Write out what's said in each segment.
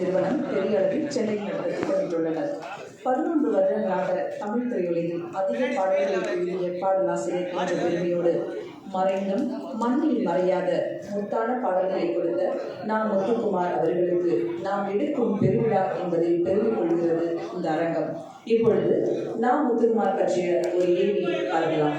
நிறுவனம் பெரிய அளவில் சென்னையில் திட்டமிட்டுள்ளனர் பதினொன்று வருடங்களாக தமிழ் திரையுலகில் அதிக பாடல்களை எழுதிய பாடலாசிரியர் என்ற பெருமையோடு மறைந்தும் மண்ணில் மறையாத முத்தான பாடல்களை கொடுத்த நாம் முத்துக்குமார் அவர்களுக்கு நாம் எடுக்கும் பெருவிழா என்பதை பெருமை கொள்கிறது இந்த அரங்கம். இப்பொழுது நாம் முத்துக்குமார் பற்றிய ஒரு ஏவியை பார்க்கலாம்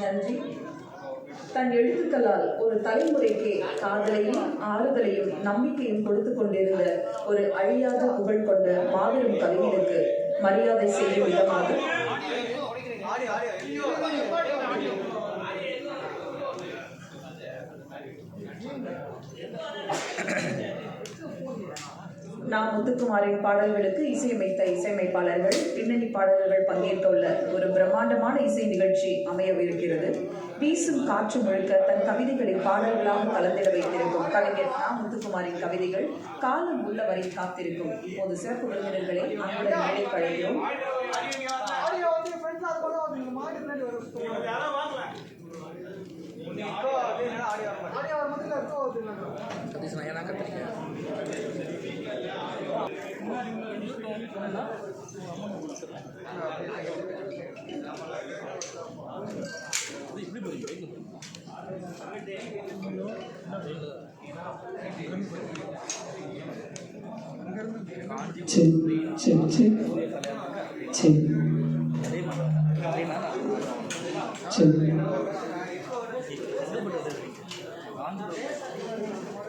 நன்றி. தன் எழுத்துக்களால் ஒரு தலைமுறைக்கு காதலையும் ஆறுதலையும் நம்பிக்கையும் கொடுத்து கொண்டிருந்த ஒரு அழியாத புகழ் கொண்ட மாபெரும் கவிஞனுக்கு மரியாதை செய்யும் விதமாக. நாம் முத்துக்குமாரின் பாடல்களுக்கு இசையமைத்த இசையமைப்பாளர்கள் பின்னணி பாடல்கள் பங்கேற்றுள்ள ஒரு பிரம்மாண்டமான இசை நிகழ்ச்சி அமையவிருக்கிறது. வீசும் காற்று முழுக்க தன் கவிதைகளை பாடல்களாக கலந்திட வைத்திருக்கும் கவிஞர் நா. முத்துக்குமாரின் கவிதைகள் காலம் உள்ள வரை காத்திருக்கும். இப்போது சிறப்பு விருந்தினர்களை அன்புடன் மேலே கழிக்கிறோம். சதீஷ் நான் ஏன்னா கற்றுருக்கேன் செல் செல் செல் Brandenburg.